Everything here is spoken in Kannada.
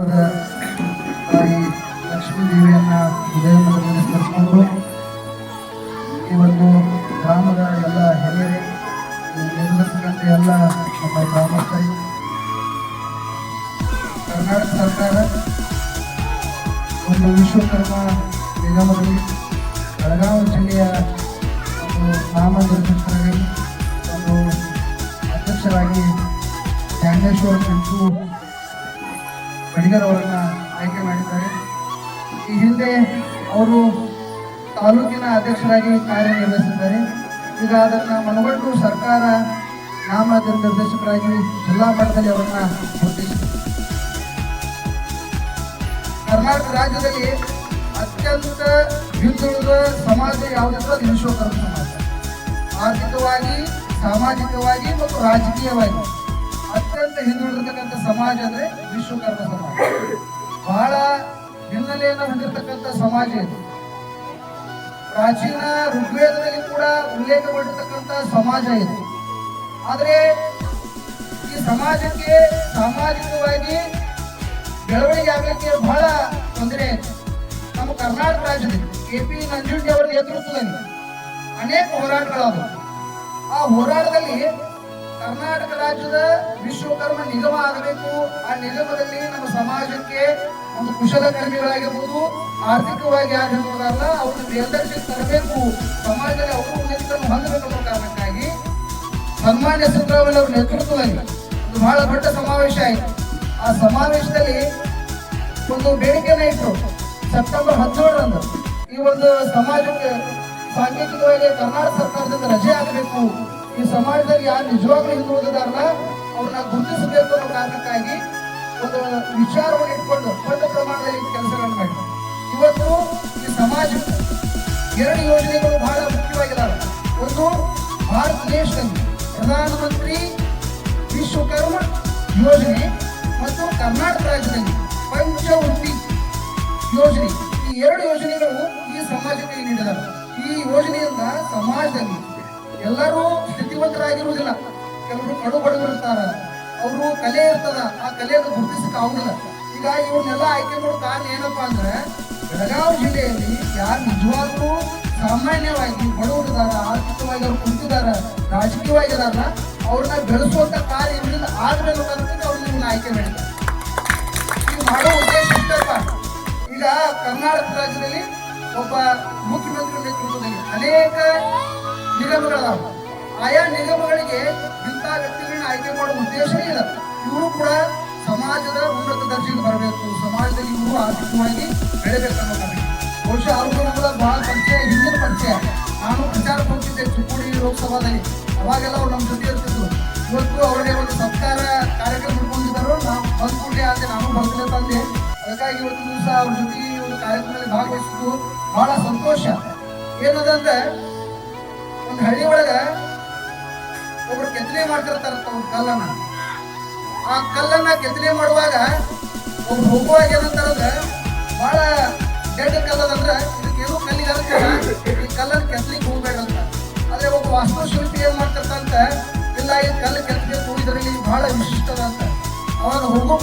ತಾಯಿ ಲಕ್ಷ್ಮೀ ದೇವಿಯನ್ನ ಹೃದಯ ಮಠದಲ್ಲಿ ಸ್ಮರಿಸಿಕೊಂಡು ಈ ಒಂದು ಗ್ರಾಮದ ಎಲ್ಲ ಹಿರಿಯರೇ, ಈ ನಿರ್ವಹಿಸಿದಂತೆ ಎಲ್ಲ ನಮ್ಮ ಗ್ರಾಮಸ್ಥರು, ಕರ್ನಾಟಕ ಸರ್ಕಾರ ಒಂದು ವಿಶ್ವಕರ್ಮ ನಿಗಮದಲ್ಲಿ ಬೆಳಗಾವಿ ಜಿಲ್ಲೆಯ ಬಡಿಗರ್ ಅವರನ್ನ ಆಯ್ಕೆ ಮಾಡಿದ್ದಾರೆ. ಈ ಹಿಂದೆ ಅವರು ತಾಲೂಕಿನ ಅಧ್ಯಕ್ಷರಾಗಿ ಕಾರ್ಯನಿರ್ವಹಿಸಿದ್ದಾರೆ. ಈಗ ಅದನ್ನು ಮನಗಂಡು ಸರ್ಕಾರ ನಾಮ ನಿರ್ದೇಶಕರಾಗಿ ಜಿಲ್ಲಾ ಮಟ್ಟದಲ್ಲಿ ಅವರನ್ನ ಗುರುತಿಸಿದೆ ಕರ್ನಾಟಕ ರಾಜ್ಯದಲ್ಲಿ ಅತ್ಯಂತ ಹಿಂದುಳಿದ ಸಮಾಜ ಯಾವುದಂದ್ರೆ ವಿಶ್ವಕರ್ಮ ಸಮಾಜ. ಆರ್ಥಿಕವಾಗಿ, ಸಾಮಾಜಿಕವಾಗಿ ಮತ್ತು ರಾಜಕೀಯವಾಗಿ. ಸಮಾಜ ಅಂದ್ರೆ ವಿಶ್ವಕರ್ಮ ಸಮಾಜ. ಬಹಳ ಹಿನ್ನೆಲೆಯನ್ನು ಹೊಂದಿರತಕ್ಕಂಥ ಸಮಾಜ ಇದು. ಪ್ರಾಚೀನ ಋಗ್ವೇದದಲ್ಲಿ ಕೂಡ ಉಲ್ಲೇಖಗೊಂಡಿರ್ತಕ್ಕಂಥ ಸಮಾಜ ಇದು. ಆದರೆ ಈ ಸಮಾಜಕ್ಕೆ ಸಾಮಾಜಿಕವಾಗಿ ಬೆಳವಣಿಗೆ ಆಗಲಿಕ್ಕೆ ಬಹಳ ತೊಂದರೆ ನಮ್ಮ ಕರ್ನಾಟಕ ರಾಜ್ಯದಲ್ಲಿ ಕೆ ಪಿ ನಂಜುಂಡಿ ಅವರ ನೇತೃತ್ವದಲ್ಲಿ ಅನೇಕ ಹೋರಾಟಗಳಾದವು. ಆ ಹೋರಾಟದಲ್ಲಿ ಕರ್ನಾಟಕ ರಾಜ್ಯದ ವಿಶ್ವಕರ್ಮ ನಿಗಮ ಆಗಬೇಕು. ಆ ನಿಗಮದಲ್ಲಿ ನಮ್ಮ ಸಮಾಜಕ್ಕೆ ಒಂದು ಕುಶಲಕರ್ಮಿಗಳಾಗಿರ್ಬೋದು ಆರ್ಥಿಕವಾಗಿ ಆಗಿರ್ಬೋದಲ್ಲ, ಅವರು ಮೇಲ್ದರ್ಜೆಗೆ ತರಬೇಕು. ಸಮಾಜದಲ್ಲಿ ಅವರು ಉನ್ನತಿಗಳನ್ನು ಹೊಂದಬೇಕು ಕಾರಣಕ್ಕಾಗಿ ಸನ್ಮಾನ್ಯ ಸಿದ್ದರಾಮಯ್ಯ ಅವರ ನೇತೃತ್ವದಲ್ಲಿ ಒಂದು ಬಹಳ ದೊಡ್ಡ ಸಮಾವೇಶ ಆಯಿತು. ಆ ಸಮಾವೇಶದಲ್ಲಿ ಒಂದು ಬೇಡಿಕೆನ ಇಟ್ಟರು ಸೆಪ್ಟೆಂಬರ್ ಹದಿನೇಳರಂದು ಈ ಒಂದು ಸಮಾಜಕ್ಕೆ ಸಾಂಕೇತಿಕವಾಗಿ ಕರ್ನಾಟಕ ಸರ್ಕಾರದಿಂದ ರಜೆ ಆಗಬೇಕು. ಈ ಸಮಾಜದಲ್ಲಿ ಯಾರು ನಿಜವಾಗ್ಲೂ ಹಿಂದುಳಿದಾರಲ್ಲ ಅವ್ರನ್ನ ಗುರುತಿಸಬೇಕು ಅನ್ನೋ ಕಾರಣಕ್ಕಾಗಿ ಒಂದು ವಿಚಾರವನ್ನು ಇಟ್ಕೊಂಡು ದೊಡ್ಡ ಪ್ರಮಾಣದಲ್ಲಿ ಕೆಲಸಗಳನ್ನು ಮಾಡಿ ಇವತ್ತು ಈ ಸಮಾಜ ಎರಡು ಯೋಜನೆಗಳು ಬಹಳ ಮುಖ್ಯವಾಗಿದ್ದಾವೆ ಒಂದು, ಭಾರತ ದೇಶದಲ್ಲಿ ಪ್ರಧಾನಮಂತ್ರಿ ವಿಶ್ವಕರ್ಮ ಯೋಜನೆ ಮತ್ತು ಕರ್ನಾಟಕ ರಾಜ್ಯದಲ್ಲಿ ಪಂಚವೃತ್ತಿ ಯೋಜನೆ. ಈ ಎರಡು ಯೋಜನೆಗಳು ಈ ಸಮಾಜಕ್ಕೆ ನೀಡಿದ್ದಾರೆ ಈ ಯೋಜನೆಯಿಂದ ಸಮಾಜದಲ್ಲಿ ಎಲ್ಲರೂ ಸ್ಥಿತಿವಂತರಾಗಿರುವುದಿಲ್ಲ. ಕೆಲವರು ಕಡು ಬಡವರು ಇರ್ತಾರ ಅವರು ಕಲೆ ಇರ್ತದ. ಆ ಕಲೆಯನ್ನು ಗುರುತಿಸಕ್ಕೆ ಆಗುದಿಲ್ಲ ಈಗ ಇವ್ರನ್ನೆಲ್ಲ ಆಯ್ಕೆ ಮಾಡೋ ಕಾರಣ ಏನಪ್ಪಾ ಅಂದ್ರೆ, ಬೆಳಗಾವಿ ಜಿಲ್ಲೆಯಲ್ಲಿ ಯಾರು ನಿಜವಾಗ್ಲೂ ಸಾಮಾನ್ಯವಾಗಿ ಬಡವರಿದಾರ ಆರ್ಥಿಕವಾಗಿ ಅವ್ರು ಕುಂತಿದಾರ ರಾಜಕೀಯವಾಗಿ ಇದಾರ ಅವ್ರನ್ನ ಬೆಳೆಸುವಂತ ಕಾರ್ಯ ಇವರಿಂದ ಆದ್ಮೇಲೆ ಅವ್ರು ನಿಮ್ಮನ್ನ ಆಯ್ಕೆ ಮಾಡಿದ್ದಾರೆ. ಇದು ಮಾಡೋ ಉದ್ದೇಶ ಇಷ್ಟಪ್ಪ. ಈಗ ಕರ್ನಾಟಕ ರಾಜ್ಯದಲ್ಲಿ ಒಬ್ಬ ಮುಖ್ಯಮಂತ್ರಿ ನೇತೃತ್ವದಲ್ಲಿ ಅನೇಕ ನಿಗಮಗಳದಾವ ಆಯಾ ನಿಗಮಗಳಿಗೆ ಇಂಥ ವ್ಯಕ್ತಿಗಳನ್ನ ಆಯ್ಕೆ ಮಾಡುವ ಉದ್ದೇಶನೇ ಇಲ್ಲ. ಇವರು ಕೂಡ ಸಮಾಜದ ಉನ್ನತ ದರ್ಜೆಗೆ ಬರಬೇಕು. ಸಮಾಜದಲ್ಲಿ ಇವರು ಆರ್ಥಿಕವಾಗಿ ಬೆಳೆಬೇಕನ್ನೋ ಬಹುಶಃ ಆರೋಗ್ಯ ನಮ್ಮದ ಬಹಳ ಪರಿಚಯ ಹಿಂದಿನ ಪರಿಚಯ ನಾನು ಪ್ರಚಾರ ಕೊಡ್ತಿದ್ದೆ ಚಿಕ್ಕೋಡಿ ಲೋಕಸಭಾದಲ್ಲಿ. ಅವಾಗೆಲ್ಲ ಅವ್ರು ನಮ್ಮ ಜೊತೆ ಇರ್ತಿದ್ರು. ಇವತ್ತು ಅವರಿಗೆ ಒಂದು ಸತ್ಕಾರ ಕಾರ್ಯಕ್ರಮ ಇಟ್ಕೊಂಡಿದ್ದರು ನಾವು ಬಂದ್ಕೊಂಡೆ ಆದರೆ ನಾನು ಬರ್ತಿಲ್ಲ ತಂದೆ. ಅದಕ್ಕಾಗಿ ಇವತ್ತು ದಿವಸ ಅವ್ರ ಜೊತೆ ಒಂದು ಕಾರ್ಯಕ್ರಮದಲ್ಲಿ ಭಾಗವಹಿಸಿದ್ದು ಬಹಳ ಸಂತೋಷ. ಏನದಂದ್ರೆ ಒಂದು ಹಳ್ಳಿ ಒಳಗ ಒಬ್ರು ಕೆತ್ತನೆ ಮಾಡ್ತಿರ್ತಾರ ಒಂದು ಕಲ್ಲನ್ನ. ಆ ಕಲ್ಲನ್ನ ಕೆತ್ತನೆ ಮಾಡುವಾಗ ಒಬ್ರು ಹೋಗುವಾಗ ಏನಂತಾರಂದ್ರೆ ಬಹಳ ದೊಡ್ಡ ಕಲ್ಲದಂದ್ರೆ ಇದಕ್ಕೇನು ಕಲ್ಲಿಗೆ ಈ ಕಲ್ಲನ್ನು ಕೆತ್ತಲಿಕ್ಕೆ ಹೋಗ್ಬೇಕಂತ. ಆದ್ರೆ ಒಬ್ಬ ವಾಸ್ತುಶಿಲ್ಪಿ ಏನ್ ಮಾಡ್ತಿರ್ತಂತ ಇಲ್ಲ, ಈ ಕಲ್ಲು ಕೆತ್ತಲಿಕ್ಕೆ ಹೋಗಿದ್ರಲ್ಲಿ ಬಹಳ ವಿಶಿಷ್ಟದ ಅಂತ. ಅವಾಗ ಹೋಗೋ